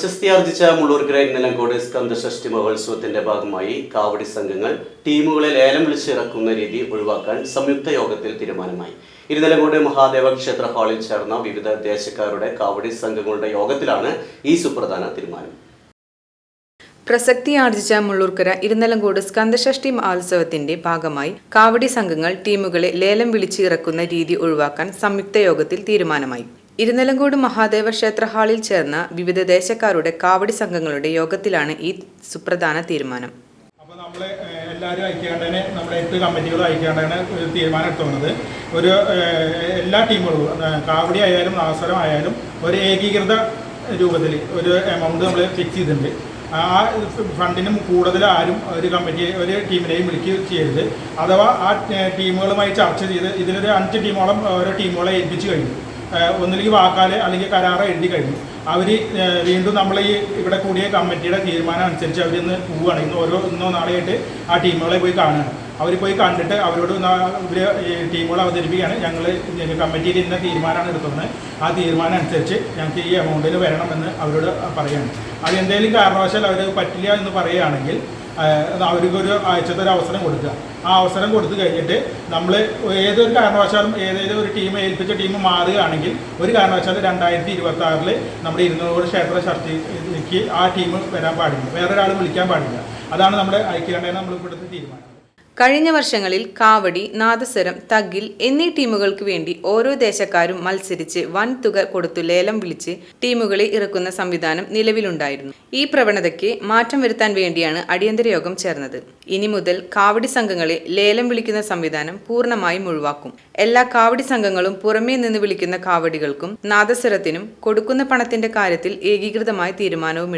പ്രശസ്തിയാർജിച്ച മുള്ളൂർക്കര ഇന്നലങ്കോട് സ്കന്ധഷ്ടി മഹോത്സവത്തിന്റെ ഭാഗമായി കാവടി സംഘങ്ങൾ ടീമുകളെ ലേലം വിളിച്ചിറക്കുന്ന രീതി ഒഴിവാക്കാൻ സംയുക്ത യോഗത്തിൽ തീരുമാനമായി. ഇരുനിലങ്കോട് മഹാദേവ ക്ഷേത്ര ഹാളിൽ ചേർന്ന വിവിധ ദേശക്കാരുടെ കാവടി സംഘങ്ങളുടെ യോഗത്തിലാണ് ഈ സുപ്രധാന തീരുമാനം. പ്രസക്തി ആർജിച്ച മുള്ളൂർക്കര ഇരുന്നലങ്കോട് സ്കന്ധഷ്ടി മഹോത്സവത്തിന്റെ ഭാഗമായി കാവടി സംഘങ്ങൾ ടീമുകളെ ലേലം വിളിച്ചിറക്കുന്ന രീതി ഒഴിവാക്കാൻ സംയുക്ത യോഗത്തിൽ തീരുമാനമായി. ഇരുന്നലങ്കോട് മഹാദേവ ക്ഷേത്ര ഹാളിൽ ചേർന്ന വിവിധ ദേശക്കാരുടെ കാവടി സംഘങ്ങളുടെ യോഗത്തിലാണ് ഈ സുപ്രധാന തീരുമാനം. അപ്പോൾ നമ്മൾ എല്ലാവരും അയക്കേണ്ടതിന് നമ്മുടെ എട്ട് കമ്മിറ്റികളും ഒരു തീരുമാനം എടുത്തുള്ളത് ഒരു എല്ലാ ടീമുകളും കാവടി ആയാലും നാസരം ആയാലും ഒരു ഏകീകൃത രൂപത്തിൽ ഒരു എമൗണ്ട് നമ്മൾ ഫിക്സ് ചെയ്തിട്ടുണ്ട്. ആ ഫണ്ടിനും കൂടുതൽ ആരും ഒരു കമ്പനി ഒരു ടീമിനെയും വിളിക്ക് ചെയ്യരുത്. അഥവാ ആ ടീമുകളുമായി ചർച്ച ചെയ്ത് ഇതിലൊരു അഞ്ച് ടീമോളം ഓരോ ടീമുകളെ ഏൽപ്പിച്ചു കഴിഞ്ഞു. ഏഹ്, വാക്കാൽ അല്ലെങ്കിൽ കരാറ് എഴുതി കഴിഞ്ഞു. അവർ വീണ്ടും നമ്മൾ ഈ ഇവിടെ കൂടിയ കമ്മിറ്റിയുടെ തീരുമാനം അനുസരിച്ച് അവർ ഇന്ന് പോവുകയാണ് ഇന്ന് ഓരോ ഇന്നോ നാളെയായിട്ട് ആ ടീമുകളെ പോയി കാണുകയാണ്. അവർ പോയി കണ്ടിട്ട് അവരോട് ഇവർ ടീമുകൾ അവതരിപ്പിക്കുകയാണ്. ഞങ്ങൾ കമ്മിറ്റിയിൽ ഇന്ന തീരുമാനമാണ് എടുത്തത് ആ തീരുമാനം അനുസരിച്ച് ഞങ്ങൾക്ക് ഈ എമൗണ്ടിൽ വരണമെന്ന് അവരോട് പറയുകയാണ്. അത് എന്തെങ്കിലും കാരണവശാൽ അവർ പറ്റില്ല എന്ന് പറയുകയാണെങ്കിൽ അവർക്കൊരു ആഴ്ചത്തെ ഒരു അവസരം കൊടുക്കുക. ആ അവസരം കൊടുത്തു കഴിഞ്ഞിട്ട് നമ്മൾ ഏതൊരു കാരണവശാലും ഏതെങ്കിലും ഒരു ടീം ഏൽപ്പിച്ച ടീം മാറുകയാണെങ്കിൽ ഒരു കാരണവശാലും രണ്ടായിരത്തി ഇരുപത്തി ആറിൽ നമ്മുടെ ഇരുന്നൂറ് ക്ഷേത്ര ഷർട്ടിക്ക് ആ ടീം വരാൻ പാടില്ല. വേറൊരാൾ വിളിക്കാൻ പാടില്ല. അതാണ് നമ്മുടെ ഐക്യകണ്ഠേന നമ്മൾ ഇവിടുത്തെ തീരുമാനം. കഴിഞ്ഞ വർഷങ്ങളിൽ കാവടി നാദസ്വരം തഗിൽ എന്നീ ടീമുകൾക്ക് വേണ്ടി ഓരോ ദേശക്കാരും മത്സരിച്ച് വൻ തുക കൊടുത്തു ലേലം വിളിച്ച് ടീമുകളെ ഇറക്കുന്ന സംവിധാനം നിലവിലുണ്ടായിരുന്നു. ഈ പ്രവണതയ്ക്ക് മാറ്റം വരുത്താൻ വേണ്ടിയാണ് അടിയന്തര യോഗം ചേർന്നത്. ഇനി മുതൽ കാവടി സംഘങ്ങളെ ലേലം വിളിക്കുന്ന സംവിധാനം പൂർണമായും ഒഴിവാക്കും. എല്ലാ കാവടി സംഘങ്ങളും പുറമേ നിന്ന് വിളിക്കുന്ന കാവടികൾക്കും നാദസ്വരത്തിനും കൊടുക്കുന്ന പണത്തിന്റെ കാര്യത്തിൽ ഏകീകൃതമായ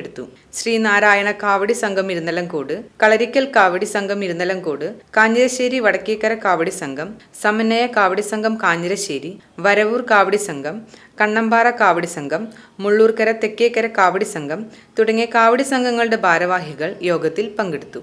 എടുത്തു. ശ്രീനാരായണ കാവടി സംഘം ഇരുന്നലങ്കോട് കളരിക്കൽ കാവടി സംഘം ഇരുന്നലങ്കോട് കാഞ്ഞിരശ്ശേരി വടക്കേക്കര കാവടി സംഘം സമന്വയ കാവടി സംഘം കാഞ്ഞിരശ്ശേരി വരവൂർ കാവടി സംഘം കണ്ണമ്പാറ കാവടി സംഘം മുള്ളൂർക്കര തെക്കേക്കര കാവടി സംഘം തുടങ്ങിയ കാവടി സംഘങ്ങളുടെ ഭാരവാഹികൾ യോഗത്തിൽ പങ്കെടുത്തു.